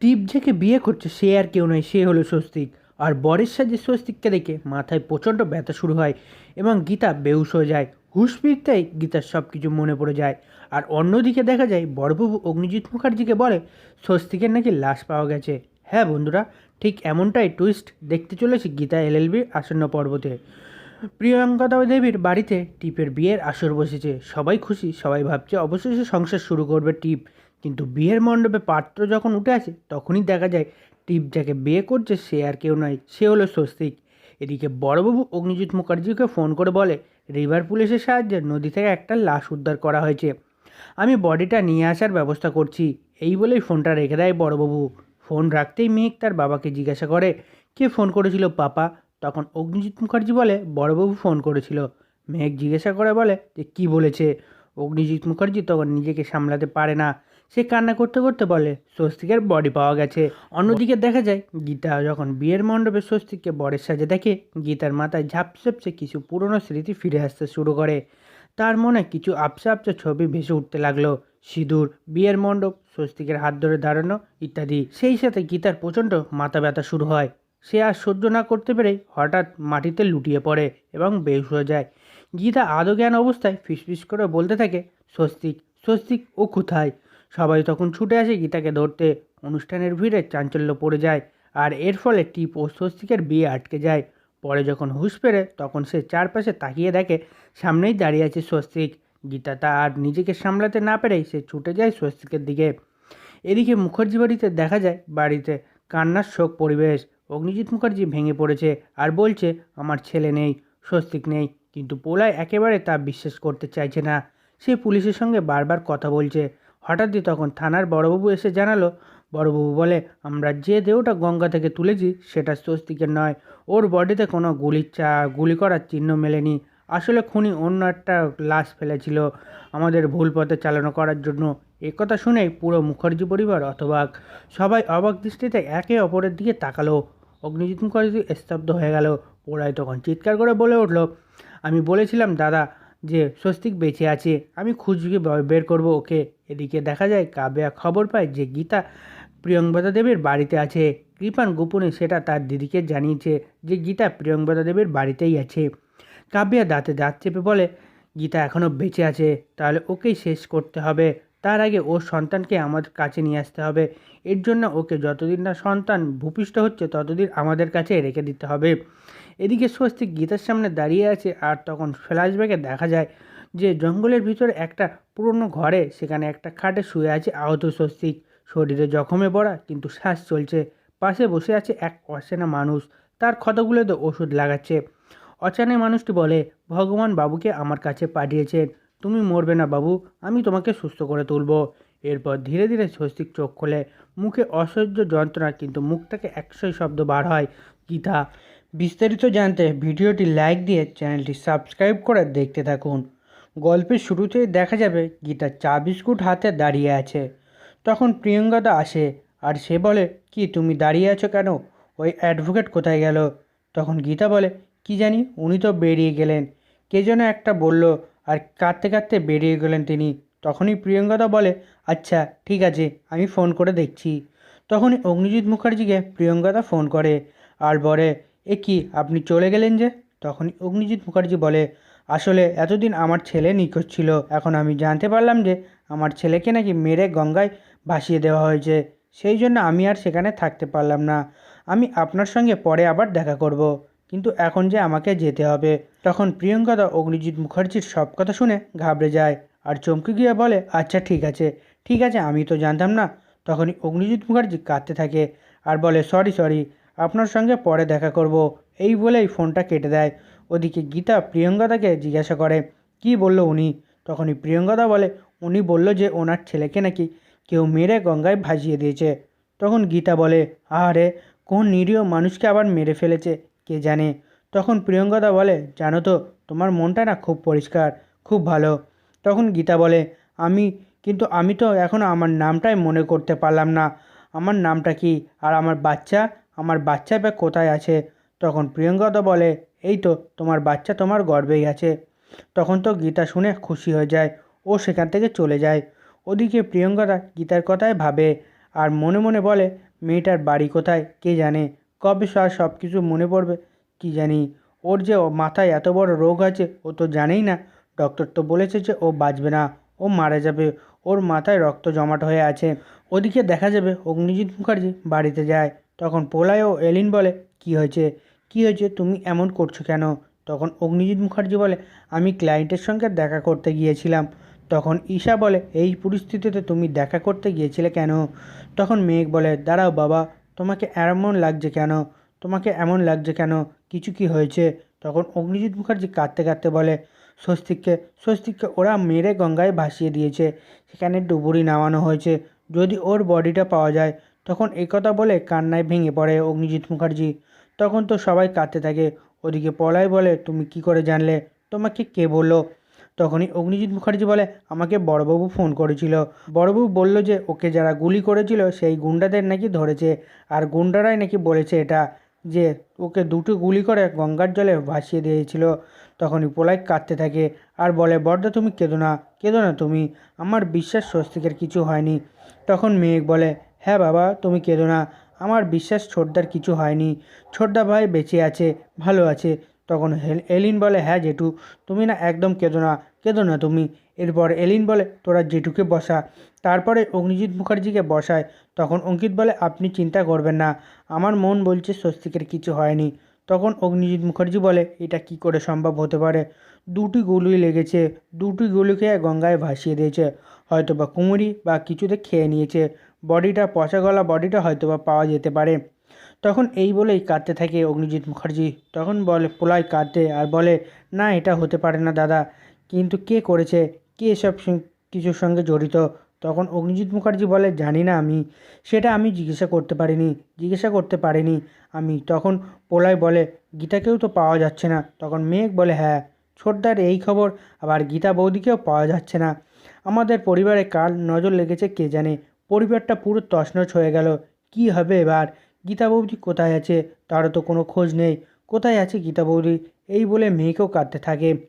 টিপ যাকে বিয়ে করছে, সে আর কেউ নয়, সে হলো স্বস্তিক। আর বরের সাজে স্বস্তিককে দেখে মাথায় প্রচণ্ড ব্যথা শুরু হয় এবং গীতা বেউস হয়ে যায়। হুশ ফিরতেই গীতার সব কিছু মনে পড়ে যায়। আর অন্যদিকে দেখা যায়, বড়বাবু অগ্নিজিৎ মুখার্জিকে বলে, স্বস্তিকের নাকি লাশ পাওয়া গেছে। হ্যাঁ বন্ধুরা, ঠিক এমনটাই টুইস্ট দেখতে চলেছে গীতা এলএলবির আসন্ন পর্বতে। প্রিয়ঙ্কা দেবীর বাড়িতে টিপের বিয়ের আসর বসেছে। সবাই খুশি, সবাই ভাবছে, অবশেষে সংসার শুরু করবে টিপ। কিন্তু বিয়ের মণ্ডপে পাত্র যখন উঠে আসে, তখনই দেখা যায় টিপ যাকে বিয়ে করছে সে আর কেউ নয়, সে হলো স্বস্তিক। এদিকে বড়বাবু অগ্নিজিৎ মুখার্জিকে ফোন করে বলে, রিভার পুলিশের সাহায্যে নদী থেকে একটা লাশ উদ্ধার করা হয়েছে। আমি বডিটা নিয়ে আসার ব্যবস্থা করছি। এই বলেই ফোনটা রেখে দেয় বড়বাবু। ফোন রাখতেই মেঘ তার বাবাকে জিজ্ঞাসা করে, কে ফোন করেছিল পাপা? তখন অগ্নিজিৎ মুখার্জি বলে, বড়বাবু ফোন করেছিল। মেঘ জিজ্ঞাসা করে বলে, যে কী বলেছে? অগ্নিজিৎ মুখার্জি তখন নিজেকে সামলাতে পারে না। সে কান্না করতে করতে বলে স্বস্তিকের বডি পাওয়া গেছে। অন্যদিকে দেখা যায় গীতা যখন বিয়ের মণ্ডপে স্বস্তিককে বরের সাজে দেখে গীতার মাথায় ঝাপসেপসে কিছু পুরনো স্মৃতি ফিরে আসতে শুরু করে। তার মনে কিছু আপসা আপসা ছবি ভেসে উঠতে লাগল। সিঁদুর বিয়ের মণ্ডপ স্বস্তিকের হাত ধরে দাঁড়ানো ইত্যাদি। সেই সাথে গীতার প্রচণ্ড মাথা ব্যথা শুরু হয়। সে আর সহ্য না করতে পেরে হঠাৎ মাটিতে লুটিয়ে পড়ে এবং বেহুশ হয়ে যায়। গীতা আদৌ জ্ঞান অবস্থায় ফিসফিস করে বলতে থাকে স্বস্তিক স্বস্তিক ও কোথায়? সবাই তখন ছুটে আসে গীতাকে ধরতে। অনুষ্ঠানের ভিড়ে চাঞ্চল্য পড়ে যায় আর এর ফলে টিপ ও স্বস্তিকের বিয়ে আটকে যায়। পরে যখন হুঁশ ফেরে তখন সে চারপাশে তাকিয়ে দেখে, সামনেই দাঁড়িয়ে আছে স্বস্তিক। গীতা তা আর নিজেকে সামলাতে না পেরেই সে ছুটে যায় স্বস্তিকের দিকে। এদিকে মুখার্জি বাড়িতে দেখা যায়, বাড়িতে কান্নার শোক পরিবেশ। অগ্নিজিৎ মুখার্জি ভেঙে পড়েছে আর বলছে, আমার ছেলে নেই, স্বস্তিক নেই। কিন্তু পোলায় একেবারে তা বিশ্বাস করতে চাইছে না। সে পুলিশের সঙ্গে বারবার কথা বলছে। হঠাৎই তখন থানার বড়বাবু এসে জানালো, বড়বাবু বলে, আমরা যে দেহটা গঙ্গা থেকে তুলেছি, সেটা স্বস্তিকের নয়। ওর বডিতে কোনো গুলির চা, গুলি করার চিহ্ন মেলেনি। আসলে খুনি অন্য একটা লাশ ফেলেছিল। আমাদের ভুল পথে চালনা করার জন্য। একথা শুনেই পুরো মুখার্জি পরিবার অথবাক সবাই অবাক দৃষ্টিতে একে অপরের দিকে তাকালো। অগ্নিজিৎ মুখার্জি স্তব্ধ হয়ে গেল। ওরাই তখন চিৎকার করে বলে উঠল, আমি বলেছিলাম, দাদা যে স্বস্তিক বেঁচে আছে, আমি খুঁজকে বের করব ওকে। এদিকে দেখা যায় কাব্যা খবর পায় যে গীতা প্রিয়ঙ্বদা দেবীর বাড়িতে আছে। কৃপান গোপনে সেটা তার দিদিকে জানিয়েছে যে গীতা প্রিয়ঙ্বদা দেবীর বাড়িতেই আছে। কাব্যা দাঁতে দাঁত চেপে বলে, গীতা এখনও বেঁচে আছে, তাহলে ওকেই শেষ করতে হবে। তার আগে ওর সন্তানকে আমাদের কাছে নিয়ে আসতে হবে। এর জন্য ওকে যতদিন না সন্তান ভূপিষ্ঠ হচ্ছে, ততদিন আমাদের কাছে রেখে দিতে হবে। এদিকে স্বস্তিক গীতার সামনে দাঁড়িয়ে আছে আর তখন ফ্ল্যাশব্যাকে দেখা যায় যে জঙ্গলের ভিতরে একটা পুরনো ঘরে সেখানে একটা খাটে শুয়ে আছে আহত স্বস্তিক শরীরে জখমে পড়া, কিন্তু শ্বাস চলছে। পাশে বসে আছে এক অচেনা মানুষ। তার ক্ষতগুলোতে ওষুধ লাগাচ্ছে। অচানে মানুষটি বলে, ভগবান বাবুকে আমার কাছে পাঠিয়েছেন। তুমি মরবে না বাবু, আমি তোমাকে সুস্থ করে তুলব। এরপর ধীরে ধীরে স্বস্তিক চোখ খোলে। মুখে অসহ্য যন্ত্রণা, কিন্তু মুখ থেকে একশোই শব্দ বার হয়। গীতা বিস্তারিত জানতে ভিডিওটি লাইক দিয়ে চ্যানেলটি সাবস্ক্রাইব করে দেখতে থাকুন। গল্পের শুরুতেই দেখা যাবে গীতা চা বিস্কুট হাতে দাঁড়িয়ে আছে। তখন প্রিয়ঙ্কাদা আসে, আর সে বলে, কি তুমি দাঁড়িয়ে আছো কেন? ওই অ্যাডভোকেট কোথায় গেল? তখন গীতা বলে, কি জানি, উনি তো বেরিয়ে গেলেন। কে যেন একটা বলল, আর কাঁদতে কাঁদতে বেরিয়ে গেলেন তিনি। তখনই প্রিয়ঙ্কাদা বলে আচ্ছা ঠিক আছে, আমি ফোন করে দেখছি। তখনই অগ্নিজিৎ মুখার্জিকে প্রিয়ঙ্কাদা ফোন করে, আর বলে এ কি, আপনি চলে গেলেন যে? তখনই অগ্নিজিৎ মুখার্জি বলে, আসলে এতদিন আমার ছেলে নিখোঁজ ছিল। এখন আমি জানতে পারলাম যে আমার ছেলেকে নাকি মেরে গঙ্গায় ভাসিয়ে দেওয়া হয়েছে। সেই জন্য আমি আর সেখানে থাকতে পারলাম না। আমি আপনার সঙ্গে পরে আবার দেখা করব। কিন্তু এখন যে আমাকে যেতে হবে। তখন প্রিয়ঙ্কাদা অগ্নিজিৎ মুখার্জির সব কথা শুনে ঘাবড়ে যায় আর চমকে গিয়ে বলে আচ্ছা ঠিক আছে। ঠিক আছে, আমি তো জানতাম না। তখনই অগ্নিজিৎ মুখার্জি কাঁদতে থাকে আর বলে, সরি সরি। আপনার সঙ্গে পরে দেখা করব। এই বলেই ফোনটা কেটে দেয়। ওদিকে গীতা প্রিয়ঙ্কাদাকে জিজ্ঞাসা করে, কি বলল উনি? তখনই প্রিয়ঙ্কাদা বলে, উনি বলল যে ওনার ছেলেকে নাকি কেউ মেরে গঙ্গায় ভাসিয়ে দিয়েছে। তখন গীতা বলে আরে কোন নিরীহ মানুষকে আবার মেরে ফেলেছে, কে জানে? তখন প্রিয়ঙ্কাদা বলে, জানো তো, তোমার মনটা না খুব পরিষ্কার, খুব ভালো। তখন গীতা বলে, আমি, কিন্তু আমি তো এখনও আমার নামটাই মনে করতে পারলাম না। আমার নামটা কি? আর আমার বাচ্চা? আমার বাচ্চা বা কোথায় আছে? তখন প্রিয়ঙ্কাদা বলে, এই তো, তোমার বাচ্চা তোমার গর্বেই আছে। তখন তো গীতা শুনে খুশি হয়ে যায়, ও সেখান থেকে চলে যায়। ওদিকে প্রিয়ঙ্কাদা গীতার কথায় ভাবে আর মনে মনে বলে, মেয়েটার বাড়ি কোথায়? কে জানে? কবে আর সব কিছু মনে পড়বে? কি জানি? ওর যে মাথায় এত বড় রোগ আছে, ও তো জানেই না। ডক্টর তো বলেছে যে ও বাঁচবে না, ও মারা যাবে। ওর মাথায় রক্ত জমাট হয়ে আছে। ওদিকে দেখা যাবে অগ্নিজিৎ মুখার্জি বাড়িতে যায়। তখন পোলায় ও এলিন বলে, কি হয়েছে? কি হয়েছে? তুমি এমন করছ কেন? তখন অগ্নিজিৎ মুখার্জি বলে, আমি ক্লায়েন্টের সঙ্গে দেখা করতে গিয়েছিলাম। তখন ঈশা বলে, এই পরিস্থিতিতে তুমি দেখা করতে গিয়েছিলে কেন? তখন মেঘ বলে, দাঁড়াও বাবা, তোমাকে এমন লাগছে কেন? তোমাকে এমন লাগছে কেন? কিছু কি হয়েছে? তখন অগ্নিজিৎ মুখার্জি কাঁদতে কাঁদতে বলে, স্বস্তিককে স্বস্তিককে ওরা মেরে গঙ্গায় ভাসিয়ে দিয়েছে। সেখানে ডুবুরি নামানো হয়েছে। যদি ওর বডিটা পাওয়া যায় তখন একথা বলে কান্নায় ভেঙে পড়ে অগ্নিজিৎ মুখার্জি। তখন তো সবাই কাঁদতে থাকে। ওদিকে পলায় বলে, তুমি কি করে জানলে? তোমাকে কে বলল? তখনই অগ্নিজিৎ মুখার্জি বলে, আমাকে বড়বাবু ফোন করেছিল। বড়বাবু বলল যে, ওকে যারা গুলি করেছিল, সেই গুন্ডাদের নাকি ধরেছে। আর গুন্ডারাই নাকি বলেছে এটা, যে ওকে দুটো গুলি করে গঙ্গার জলে ভাসিয়ে দিয়েছিল। তখনই পোলাই কাঁদতে থাকে আর বলে, বড়দা, তুমি কেঁদো না। কেঁদো না তুমি। আমার বিশ্বাস স্বস্তিকের কিছু হয়নি। তখন মেঘ বলে হ্যাঁ বাবা, তুমি কেঁদো না। আমার বিশ্বাস ছোটদার কিছু হয়নি। ছোটদা ভাই বেঁচে আছে, ভালো আছে। তখন এলিন বলে হ্যাঁ জেঠু, তুমি না একদম কেঁদো না কেঁদো না তুমি। এরপর এলিন বলে, তোরা জেঠুকে বসা। তারপরে অগ্নিজিৎ মুখার্জিকে বসায়। তখন অঙ্কিত বলে, আপনি চিন্তা করবেন না। আমার মন বলছে স্বস্তিকের কিছু হয়নি। তখন অগ্নিজিৎ মুখার্জি বলে, এটা কি করে সম্ভব হতে পারে? দুটি গুলি লেগেছে। দুটি গুলি খেয়ে গঙ্গায় ভাসিয়ে দিয়েছে। হয়তো বা কুমড়ি বা কিছুতে খেয়ে নিয়েছে। বডিটা, পচা গলা বডিটা হয়তো বা পাওয়া যেতে পারে। তখন এই বলেই কাঁদতে থাকে অগ্নিজিৎ মুখার্জি। তখন বলে, পোলায় কাঁদতে আর বলে, না, এটা হতে পারে না, দাদা। কিন্তু কে করেছে? কে এসব কিছুর সঙ্গে জড়িত? তখন অগ্নিজিৎ মুখার্জি বলে, জানি না আমি। সেটা আমি জিজ্ঞাসা করতে পারিনি, জিজ্ঞাসা করতে পারিনি আমি। তখন পোলায় বলে, গীতাকেও তো পাওয়া যাচ্ছে না। তখন মেঘ বলে হ্যাঁ ছোটদার এই খবর। আবার গীতা বৌদিকেও পাওয়া যাচ্ছে না। আমাদের পরিবারে কার নজর লেগেছে কে জানে? পরিবারটা পুরো তছনছ হয়ে গেল। কি হবে এবার? গীতা বৌদি কোথায় আছে? তারও তো কোনো খোঁজ নেই। কোথায় আছে গীতা বৌদি? এই বলে মেয়েকেও কাঁদতে থাকে।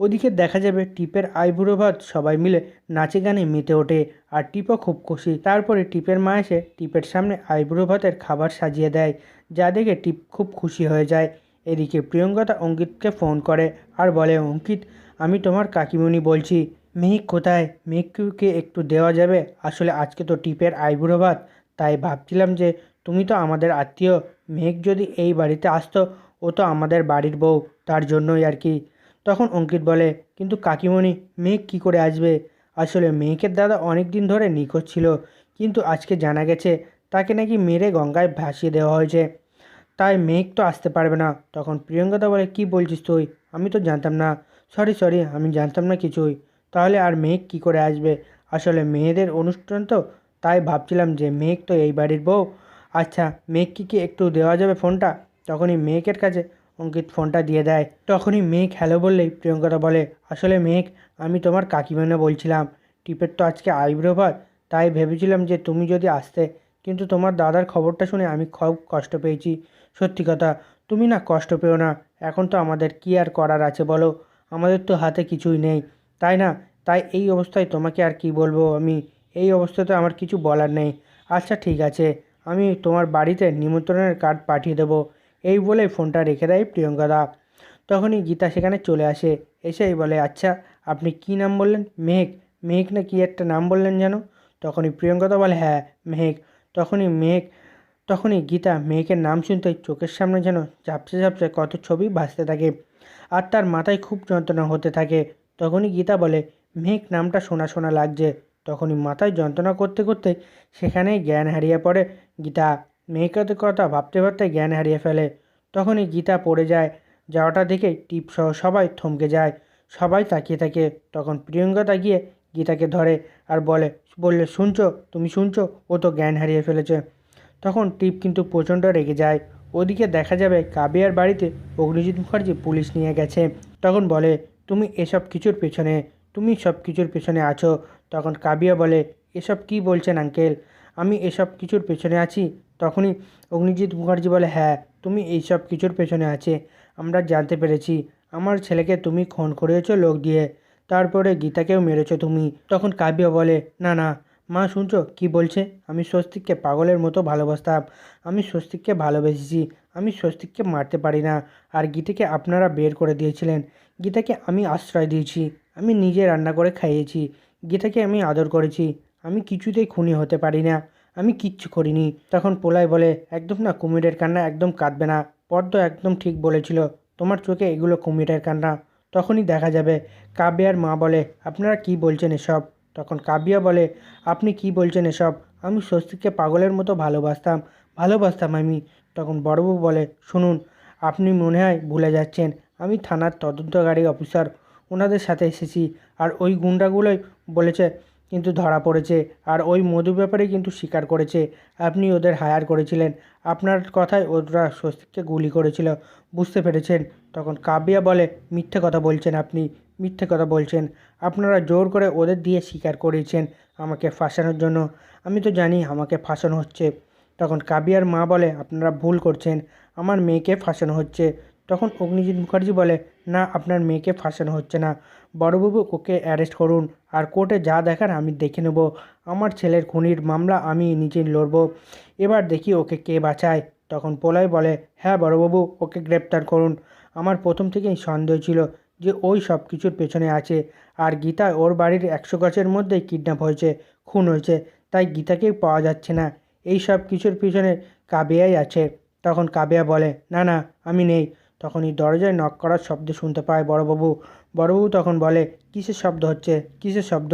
ওদিকে দেখা যাবে টিপের আইবুড়ো ভাত সবাই মিলে নাচে গানে মেতে ওঠে। আর টিপও খুব খুশি। তারপরে টিপের মা এসে টিপের সামনে আইবুড়ো ভাতের খাবার সাজিয়ে দেয়, যা দেখে টিপ খুব খুশি হয়ে যায়। এদিকে প্রিয়ঙ্কতা অঙ্কিতকে ফোন করে আর বলে, অঙ্কিত, আমি তোমার কাকিমণি বলছি। মেঘ কোথায়? মেঘকে একটু দেওয়া যাবে? আসলে আজকে তো টিপের আইবুড়ো ভাত। তাই ভাবছিলাম যে তুমি তো আমাদের আত্মীয়। মেঘ যদি এই বাড়িতে আসতো, ও তো আমাদের বাড়ির বউ। তার জন্যই আর কি তখন অঙ্কিত বলে, কিন্তু কাকিমণি, মেঘ কী করে আসবে? আসলে মেঘের দাদা অনেক দিন ধরে নিখোঁজ ছিল, কিন্তু আজকে জানা গেছে তাকে নাকি মেরে গঙ্গায় ভাসিয়ে দেওয়া হয়েছে। তাই মেঘ তো আসতে পারবে না। তখন প্রিয়ঙ্কদা বলে, কি বলছিস তুই? আমি তো জানতাম না। সরি সরি, আমি জানতাম না কিছুই। তাহলে আর মেঘ কী করে আসবে? আসলে মেয়েদের অনুষ্ঠান তো তাই ভাবছিলাম যে মেঘ তো এই বাড়ির বউ। আচ্ছা মেঘকে কি একটু দেওয়া যাবে ফোনটা? তখনই মেঘের কাছে অঙ্কিত ফোনটা দিয়ে দেয়। তখনই মেঘ হ্যালো বললেই প্রিয়ঙ্কতা বলে, আসলে মেঘ, আমি তোমার কাকিমানে বলছিলাম, টিপের তো আজকে আইব্রো ভাত তাই ভেবেছিলাম যে তুমি যদি আসতে, কিন্তু তোমার দাদার খবরটা শুনে আমি খুব কষ্ট পেয়েছি। সত্যি কথা, তুমি না কষ্ট পেও না, এখন তো আমাদের কী আর করার আছে বলো? আমাদের তো হাতে কিছুই নেই, তাই না? তাই এই অবস্থায় তোমাকে আর কি বলব আমি? এই অবস্থাতে আমার কিছু বলার নেই। আচ্ছা ঠিক আছে, আমি তোমার বাড়িতে নিমন্ত্রণের কার্ড পাঠিয়ে দেবো। এই বলে ফোনটা রেখে দেয় প্রিয়ঙ্কাদা তখনই গীতা সেখানে চলে আসে। এসেই বলে আচ্ছা আপনি কি নাম বললেন? মেঘ মেঘ না কি একটা নাম বললেন যেন? তখনই প্রিয়ঙ্কাদা বলে হ্যাঁ মেঘ তখনই মেঘ তখনই গীতা মেঘের নাম শুনতে চোখের সামনে যেন ঝাপসে ঝাপসে কত ছবি ভাসতে থাকে আর তার মাথায় খুব যন্ত্রণা হতে থাকে। তখনই গীতা বলে মেঘ নামটা শোনা শোনা লাগছে। তখনই মাথায় যন্ত্রণা করতে করতে সেখানেই জ্ঞান হারিয়ে পড়ে গীতা। মেঘের কথা ভাবতে ভাবতে জ্ঞান হারিয়ে ফেলে। তখনই গীতা পড়ে যায় যাওয়াটা দেখে টিপ সহ সবাই থমকে যায়। সবাই তাকিয়ে থাকে। তখন প্রিয়ঙ্কা তাকিয়ে গীতাকে ধরে আর বলে, বললে, শুনছো? তুমি শুনছো? ও তো জ্ঞান হারিয়ে ফেলেছে। তখন টিপ কিন্তু প্রচণ্ড রেগে যায়। ওদিকে দেখা যাবে কাবিয়ার বাড়িতে অগ্নিজিৎ মুখার্জি পুলিশ নিয়ে গেছে। তখন বলে, তুমি এসব কিছুর পেছনে, তুমি সব কিছুর পেছনে আছো। তখন কাবিয়া বলে, এসব কি বলছেন, আঙ্কেল? আমি এসব কিছুর পেছনে আছি। তখনই অগ্নিজিৎ মুখার্জি বলে হ্যাঁ তুমি এইসব কিছুর পেছনে আছে, আমরা জানতে পেরেছি। আমার ছেলেকে তুমি খুন করিয়েছো লোক দিয়ে, তারপরে গীতাকেও মেরেছো তুমি। তখন কাব্য বলে, না না, মা, শুনছো? কি বলছে? আমি স্বস্তিককে পাগলের মতো ভালোবাসতাম। আমি স্বস্তিককে ভালোবেসেছি। আমি স্বস্তিককে মারতে পারি না। আর গীতাকে আপনারা বের করে দিয়েছিলেন। গীতাকে আমি আশ্রয় দিয়েছি। আমি নিজে রান্না করে খাইয়েছি। গীতাকে আমি আদর করেছি। আমি কিছুতেই খুনি হতে পারি না। আমি কিচ্ছু করিনি। তখন পোলাই বলে, একদম না, কুমিরের কান্না একদম কাঁদবে না। পদ্ম একদম ঠিক বলেছিল, তোমার চোখে এগুলো কুমিরের কান্না। তখনই দেখা যাবে, কাব্যার মা বলে, আপনারা কি বলছেন এসব? তখন কাব্যা বলে, আপনি কি বলছেন এসব? আমি স্বস্তিককে পাগলের মতো ভালোবাসতাম ভালোবাসতাম আমি। তখন বড়বাবু বলে, শুনুন, আপনি মনে হয় ভুলে যাচ্ছেন। আমি থানার তদন্তকারী অফিসার, ওনাদের সাথে এসেছি। আর ওই গুন্ডাগুলোই বলেছে কিন্তু ধরা পড়েছে। আর ওই মধু ব্যাপারে কিন্তু স্বীকার করেছে। আপনি ওদের হায়ার করেছিলেন। আপনার কথায় ওরা স্বস্তিককে গুলি করেছিল। বুঝতে পেরেছেন? তখন কাব্যা বলে, মিথ্যে কথা বলছেন আপনি। মিথ্যে কথা বলছেন। আপনারা জোর করে ওদের দিয়ে স্বীকার করিয়েছেন আমাকে ফাঁসানোর জন্য। আমি তো জানি আমাকে ফাঁসানো হচ্ছে। তখন কাবিয়ার মা বলে, আপনারা ভুল করছেন। আমার মেয়েকে ফাঁসানো হচ্ছে। তখন অগ্নিজিৎ মুখার্জি বলে, না, আপনার মেয়েকে ফাঁসানো হচ্ছে না। বড়বাবু ওকে অ্যারেস্ট করুন। আর কোর্টে যা দেখার আমি দেখে নেব। আমার ছেলের খুনির মামলা আমি নিজে লড়ব। এবার দেখি ওকে কে বাঁচায়। তখন পোলাই বলে হ্যাঁ বড়বাবু, ওকে গ্রেপ্তার করুন। আমার প্রথম থেকেই সন্দেহ ছিল যে ওই সব কিছুর পেছনে আছে। আর গীতা ওর বাড়ির একশো গাছের মধ্যেই কিডন্যাপ হয়েছে, খুন হয়েছে, তাই গীতাকেই পাওয়া যাচ্ছে না। এই সব কিছুর পিছনে কাবিয়াই আছে। তখন কাবিয়া বলে, না না, আমি নেই। তখনই দরজায় নক করার শব্দ শুনতে পায় বড়বাবু। বড়বাবু তখন বলে, কিসের শব্দ হচ্ছে? কিসের শব্দ?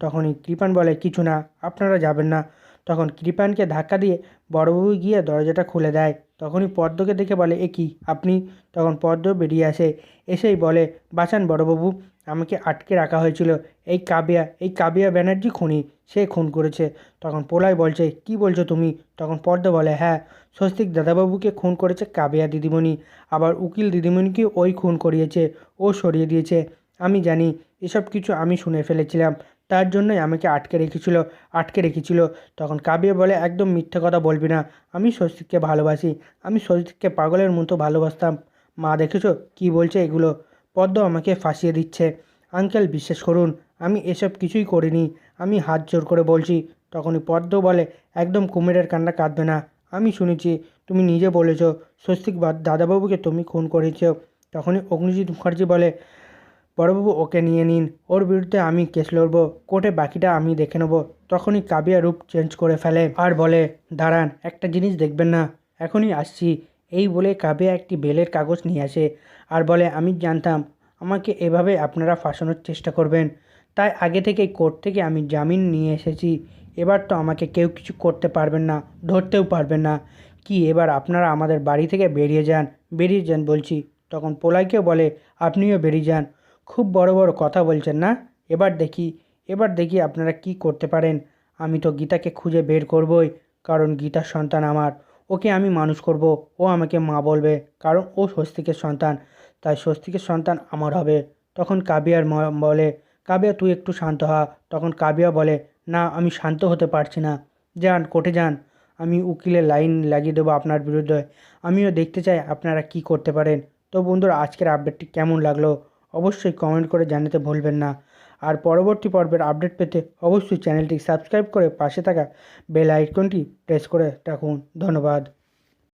তখনই কৃপান বলে, কিছু না, আপনারা যাবেন না। তখন কৃপানকে ধাক্কা দিয়ে বড়বাবু গিয়ে দরজাটা খুলে দেয়। তখনই পদ্মকে দেখে বলে, এ কি, আপনি? তখন পদ্ম বেরিয়ে আসে। এসেই বলে, বাঁচান বড়বাবু। আমাকে আটকে রাখা হয়েছিল। এই কাবিয়া এই কাবিয়া ব্যানার্জি খুনি, সে খুন করেছে। তখন পোলাই বলছে, কি বলছো তুমি? তখন পর্দা বলে হ্যাঁ স্বস্তিক দাদাবাবুকে খুন করেছে কাবিয়া দিদিমণি। আবার উকিল দিদিমণিকে ওই খুন করিয়েছে। ও সরিয়ে দিয়েছে। আমি জানি, এসব কিছু আমি শুনে ফেলেছিলাম। তার জন্যই আমাকে আটকে রেখেছিল আটকে রেখেছিল। তখন কাবিয়া বলে, একদম মিথ্যে কথা বলবি না। আমি স্বস্তিককে ভালোবাসি। আমি স্বস্তিককে পাগলের মতো ভালোবাসতাম। মা, দেখেছ? কি বলছে এগুলো? পদ্ম আমাকে ফাঁসিয়ে দিচ্ছে। আঙ্কেল, বিশ্বাস করুন, আমি এসব কিছুই করিনি। আমি হাত জোর করে বলছি, তখনই পদ্ম বলে, একদম কুমিরের কান্না কাঁদবে না। আমি শুনেছি, তুমি নিজে বলেছ, স্বস্তিক দাদাবাবুকে তুমি খুন করেছ। তখনই অগ্নিজিৎ মুখার্জি বলে, বড়বাবু, ওকে নিয়ে নিন। ওর বিরুদ্ধে আমি কেস লড়বো, কোর্টে বাকিটা আমি দেখে নেব। তখনই কাবিয়া রূপ চেঞ্জ করে ফেলে আর বলে, দাঁড়ান, একটা জিনিস দেখবেন না। এখনই আসছি। এই বলে কাবিয়া একটি বেলের কাগজ নিয়ে আসে আর বলে, আমি জানতাম আমাকে এভাবে আপনারা ফাঁসানোর চেষ্টা করবেন। তাই আগে থেকেই কোর্ট থেকে আমি জামিন নিয়ে এসেছি। এবার তো আমাকে কেউ কিছু করতে পারবেন না, ধরতেও পারবেন না। কি, এবার আপনারা আমাদের বাড়ি থেকে বেরিয়ে যান? বেরিয়ে যান বলছি। তখন পোলাইকেও বলে, আপনিও বেরিয়ে যান। খুব বড় বড় কথা বলছেন না? এবার দেখি এবার দেখি আপনারা কি করতে পারেন। আমি তো গীতাকে খুঁজে বের করবই, কারণ গীতার সন্তান আমার। ওকে আমি মানুষ করব, ও আমাকে মা বলবে, কারণ ও স্বস্তিকের সন্তান, তাই স্বস্তিকের সন্তান আমার হবে। তখন কাবিয়ার বলে, কাবিয়া তুই একটু শান্ত হা। তখন কাবিয়া বলে, না, আমি শান্ত হতে পারছি না। যান, কোর্টে যান। আমি উকিলের লাইন লাগিয়ে দেবো আপনার বিরুদ্ধে। আমিও দেখতে চাই আপনারা কি করতে পারেন। তো বন্ধুরা, আজকের আপডেটটি কেমন লাগল? অবশ্যই কমেন্ট করে জানাতে ভুলবেন না। আর পরবর্তী পর্বের আপডেট পেতে অবশ্যই চ্যানেলটি সাবস্ক্রাইব করে পাশে থাকা বেল আইকনটি প্রেস করে রাখুন। ধন্যবাদ।